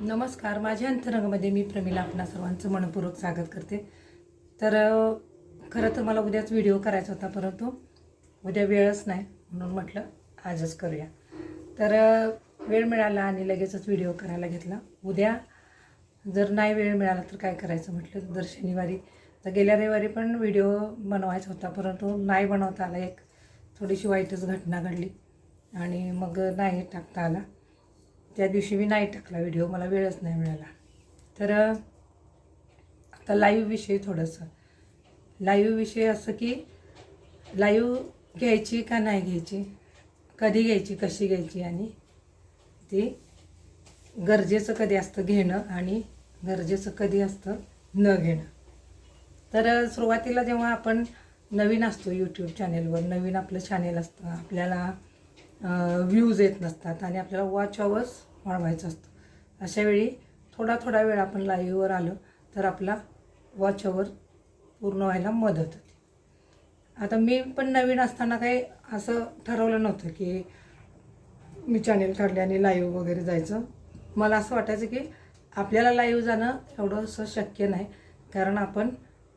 नमस्कार. माझ्या अंतरंगामध्ये मी प्रमिला आपणा सर्वांचं मनपूर्वक स्वागत करते. तर खरं तर मला उद्याच व्हिडिओ करायचा होता परंतु उद्या वेळच नाही म्हणून म्हटलं आजच करूया. तर वेळ मिळाला आणि लगेचच व्हिडिओ करायला घेतला. उद्या जर नाही वेळ मिळाला तर काय करायचं म्हटलं? दर शनिवारी तर गेल्या रविवारी पण व्हिडिओ बनवायचा होता परंतु नाही बनवता आला. एक थोडीशी वाईटच घटना घडली आणि मग नाही टाकता आला. त्या दिवशी मी नाही टाकला व्हिडिओ मला वेळच नाही मिळाला. तर आता लाईव्ह विषयी थोडंसं. लाईव्ह विषय असं की लाईव्ह घ्यायची का नाही घ्यायची? कधी घ्यायची कशी घ्यायची? आणि ती गरजेचं कधी असतं घेणं आणि गरजेचं कधी असतं न घेणं. तर सुरुवातीला जेव्हा आपण नवीन असतो यूट्यूब चॅनेलवर नवीन आपलं चॅनेल असतं आपल्याला व्ह्यूज येत नसतात आणि आपल्याला वॉच आवर्स वाढवायचं असतं. अशावेळी थोडा थोडा वेळ आपण लाईव्हवर आलो तर आपला वॉच आवर पूर्ण व्हायला मदत होते. आता मी पण नवीन असताना काही असं ठरवलं नव्हतं की मी चॅनेल काढले आणि लाईव्ह वगैरे जायचं. मला असं वाटायचं की आपल्याला लाईव्ह जाणं एवढं असं शक्य नाही. कारण आपण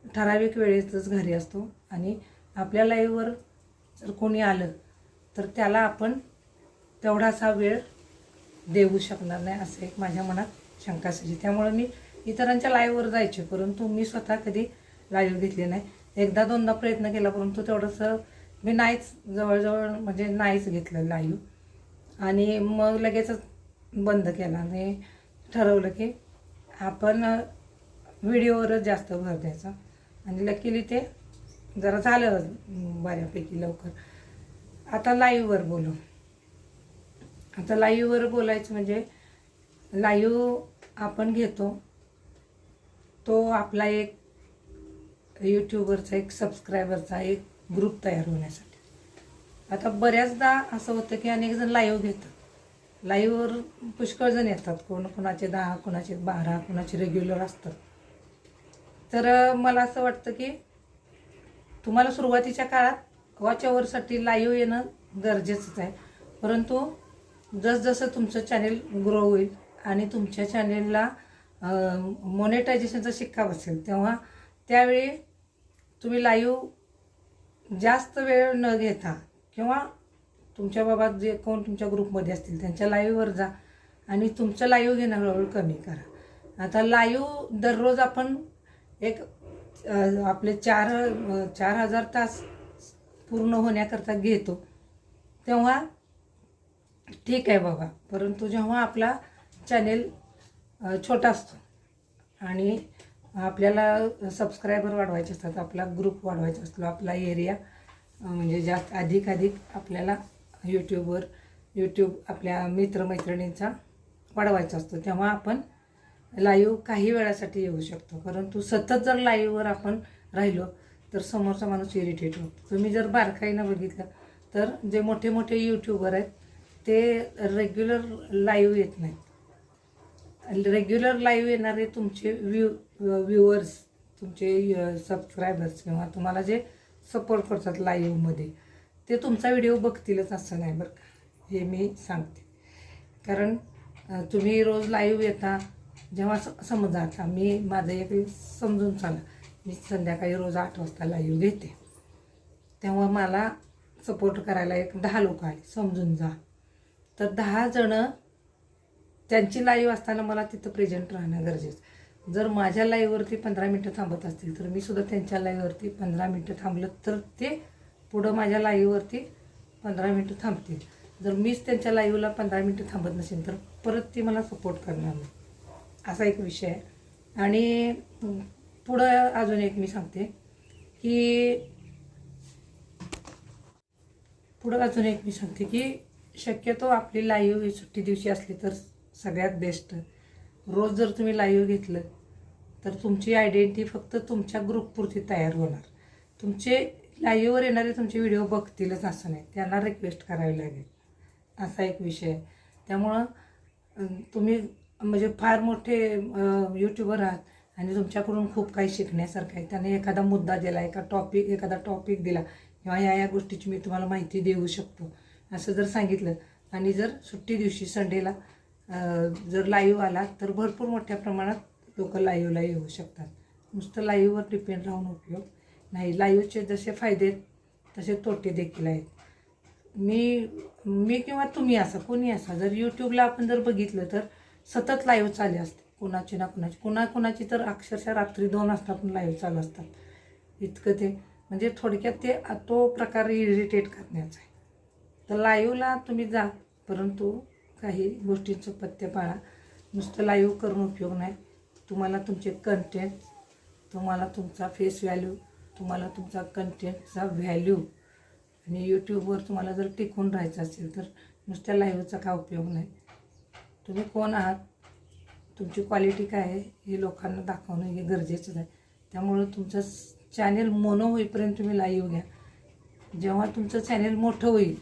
ठराविक वेळेतच घरी असतो आणि आपल्या लाईव्हवर जर कोणी आलं तर त्याला आपण तेवढासा वेळ देऊ शकणार नाही असं एक माझ्या मनात शंका असायची त्यामुळं मी इतरांच्या लाईव्हवर जायचे परंतु मी स्वतः कधी लाईव्ह घेतली नाही. एकदा दोनदा प्रयत्न केला परंतु तेवढंसं मी नाहीच जवळजवळ म्हणजे नाहीच घेतलं लाईव्ह आणि मग लगेचच बंद केला आणि ठरवलं की आपण व्हिडिओवरच जास्त भर द्यायचा. आणि लकीली ते जरा झालं बऱ्यापैकी लवकर. आता लाईव्हवर बोलू. आता लाईव्हवर बोलायचं म्हणजे लाईव्ह आपण घेतो. तो आपला एक यूट्यूबवरचा एक सबस्क्रायबरचा एक ग्रुप तयार होण्यासाठी. आता बऱ्याचदा असं होतं की अनेक जण लाईव्ह घेतात. लाईव्हवर पुष्कळ जण येतात. कोण कोणाचे दहा कोणाचे बारा कोणाचे रेग्युलर असतात. तर मला असं वाटतं की तुम्हाला सुरुवातीच्या काळात वॉच आवरसाठी लाईव्ह येणं गरजेचंच आहे. परंतु जसजसं तुमचं चॅनेल ग्रो होईल आणि तुमच्या चॅनेलला मोनेटायझेशनचा शिक्का बसेल तेव्हा त्यावेळी तुम्ही लाईव्ह जास्त वेळ न घेता किंवा तुमच्या बाबा जे कोण तुमच्या ग्रुपमध्ये असतील त्यांच्या लाईव्हवर जा आणि तुमचं लाईव्ह घेणं हळूहळू कमी करा. आता लाईव्ह दररोज आपण एक आपले चार चार हजार तास पूर्ण होण्याकरता घेतो. तेव्हा ठीक आहे बाबा. परंतु जेव्हा आपला चॅनेल छोटा असतो आणि आपल्याला सबस्क्रायबर वाढवायचे असतात आपला ग्रुप वाढवायचा असतो आपला एरिया म्हणजे जास्त अधिक अधिक आपल्याला यूट्यूबवर यूट्यूब आपल्या मित्रमैत्रिणींचा वाढवायचा असतो तेव्हा आपण लाईव्ह काही वेळासाठी येऊ शकतो. परंतु सतत जर लाईव्हवर आपण राहिलो तर समोरचा माणूस इरिटेट होतो. तुम्ही जर बारकाईनं बघितलं तर जे मोठे मोठे यूट्यूबर आहेत ते रेग्युलर लाईव्ह येत नाहीत. रेग्युलर लाईव्ह येणारे तुमचे व्यू व्ह्युअर्स तुमचे सबस्क्रायबर्स किंवा तुम्हाला जे सपोर्ट करतात लाईव्हमध्ये ते तुमचा व्हिडिओ बघतीलच असं नाही बरं का. हे मी सांगते. कारण तुम्ही रोज लाईव्ह येता जेव्हा स- समजा आता मी माझं एक समजून चाला मी संध्याकाळी रोज आठ वाजता लाईव्ह घेते. तेव्हा मला सपोर्ट करायला एक दहा लोक आले समजून जा. तर दहा जणं त्यांची लाईव्ह असताना मला तिथं प्रेझेंट राहणं गरजेचं. जर माझ्या लाईव्हवरती पंधरा मिनटं थांबत असतील तर मी सुद्धा त्यांच्या लाईव्हवरती पंधरा मिनटं थांबलं तर ते पुढं माझ्या लाईव्हवरती पंधरा मिनटं थांबतील. जर मीच त्यांच्या लाईव्हला पंधरा मिनटं थांबत नसेल तर परत ती मला सपोर्ट करणार नाही असा एक विषय आहे. आणि पुढं अजून एक मी सांगते की पुढं अजून एक मी सांगते की शक्यतो आपली लाईव्ह ही सुट्टी दिवशी असली तर सगळ्यात बेस्ट रोज जर तुम्ही लाईव्ह घेतलं तर तुमची आयडेंटिटी फक्त तुमच्या ग्रुपपुरती तयार होणार. तुमचे लाईव्हवर येणारे तुमचे व्हिडिओ बघतीलच असं नाही. त्यांना रिक्वेस्ट करावी लागेल. असा एक विषय. आहे त्यामुळं तुम्ही म्हणजे फार मोठे यूट्यूबर आहात आणि तुमच्याकडून खूप काही शिकण्यासारखं आहे. त्याने एखादा मुद्दा दिला एका टॉपिक एखादा टॉपिक दिला किंवा या या गोष्टीची मी तुम्हाला माहिती देऊ शकतो असं जर सांगितलं. आणि जर सुट्टी दिवशी संडेला जर लाईव्ह आला तर भरपूर मोठ्या प्रमाणात लोक लाईव्हला येऊ शकतात. नुसतं लाईव्हवर डिपेंड राहून उपयोग नाही. लाईव्हचे जसे फायदे आहेत तसे तोटे देखील आहेत. मी मी किंवा तुम्ही असा कोणी असा जर यूट्यूबला आपण जर बघितलं तर सतत लाईव्ह चालू असते. कुणाची ना कुणाची. कुणा कुणाची तर अक्षरशः रात्री दोन वाजता पण लाईव्ह चालू असतात. इतकं ते म्हणजे थोडक्यात ते तो प्रकार इरिटेट करण्याचा आहे. तर लाईव्हला तुम्ही जा परंतु काही गोष्टींचं पथ्य पाळा. नुसतं लाईव्ह करून उपयोग नाही. तुम्हाला तुमचे कंटेंट तुम्हाला तुमचा फेस व्हॅल्यू तुम्हाला तुमचा कंटेंटचा व्हॅल्यू आणि यूट्यूबवर तुम्हाला जर टिकून राहायचं असेल तर नुसत्या लाईव्हचा काय उपयोग नाही. तुम्ही कोण आहात? तुमची क्वालिटी काय आहे हे लोकांना दाखवणं हे गरजेचं आहे. त्यामुळं तुमचं चॅनेल मोनो होईपर्यंत तुम्ही लाईव्ह घ्या. जेव्हा तुमचं चॅनेल मोठं होईल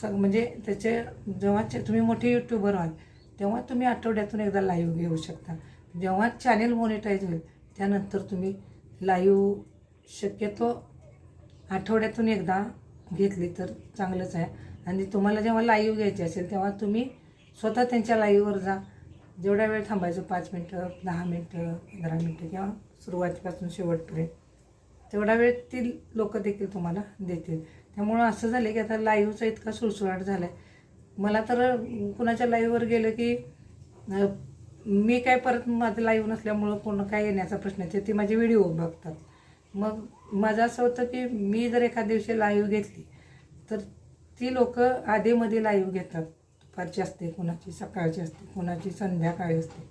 स म्हणजे त्याचे जेव्हा चे- तुम्ही मोठे यूट्यूबर व्हाल तेव्हा तुम्ही आठवड्यातून एकदा लाईव्ह घेऊ शकता. जेव्हा चॅनेल मोनिटाईज होईल त्यानंतर तुम्ही लाईव्ह शक्यतो आठवड्यातून एकदा घेतली तर चांगलंच आहे. आणि तुम्हाला जेव्हा लाईव्ह घ्यायची असेल तेव्हा तुम्ही स्वतः त्यांच्या लाईव्हवर जा. जेवढा वेळ थांबायचं पाच मिनटं दहा मिनटं पंधरा मिनटं किंवा सुरुवातीपासून शेवटपर्यंत तेवढा वेळ ती लोक देखील तुम्हाला देतील. त्यामुळं असं झालं की आता लाईव्हचा इतका सुळसुळाट झाला आहे मला तर कुणाच्या लाईव्हवर गेलं की मी काय परत माझं लाईव्ह नसल्यामुळं कोण काय येण्याचा प्रश्न येते ते माझे व्हिडिओ बघतात. मग माझं असं होतं की मी जर एखाद्या दिवशी लाईव्ह घेतली तर ती लोक आधीमध्ये लाईव्ह घेतात. दुपारची असते कोणाची सकाळची असते कोणाची संध्याकाळी असते.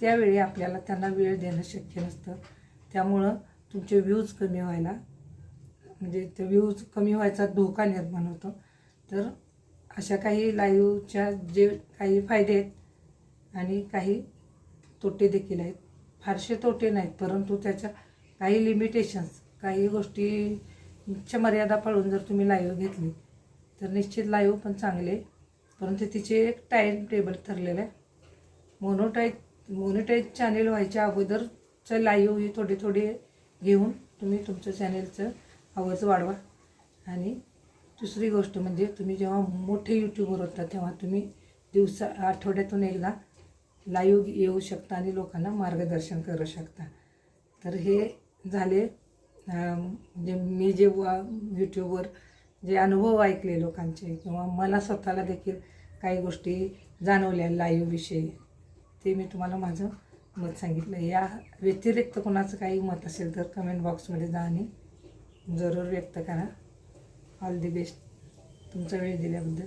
त्यावेळी आपल्याला त्यांना वेळ देणं शक्य नसतं. त्यामुळं तुमचे व्ह्यूज कमी व्हायला म्हणजे ते व्ह्यूज कमी व्हायचा धोका निर्माण होतो. तर अशा काही लाईव्हच्या जे काही फायदे आहेत आणि काही तोटे देखील आहेत. फारसे तोटे नाहीत परंतु त्याच्या काही लिमिटेशन्स काही गोष्टीच्या मर्यादा पाळून जर तुम्ही लाईव्ह घेतली तर निश्चित लाईव्ह पण चांगले परंतु तिचे एक टाईम टेबल ठरलेलं आहे. मोनोटाईज मोनोटाईज चॅनेल व्हायच्या अगोदरचं लाईव्ह ही थोडे थोडे घेऊन तुम्ही तुमचं चॅनेलचं आवाज वाढवा. आणि दुसरी गोष्ट म्हणजे तुम्ही जेव्हा मोठे यूट्यूबर होता तेव्हा तुम्ही दिवसा आठवड्यातून एकदा लाईव्ह येऊ शकता आणि लोकांना मार्गदर्शन करू शकता. तर हे झाले. म्हणजे मी जेव्हा यूट्यूबवर जे अनुभव ऐकले लोकांचे किंवा मला स्वतःला देखील काही गोष्टी जाणवल्या लाईव्हविषयी ते मी तुम्हाला माझं मत सांगितलं. या व्यतिरिक्त कोणाचं काही मत असेल तर कमेंट बॉक्समध्ये जा आणि जरूर व्यक्त करा. ऑल दी बेस्ट तुमचा वेळ दिल्याबद्दल.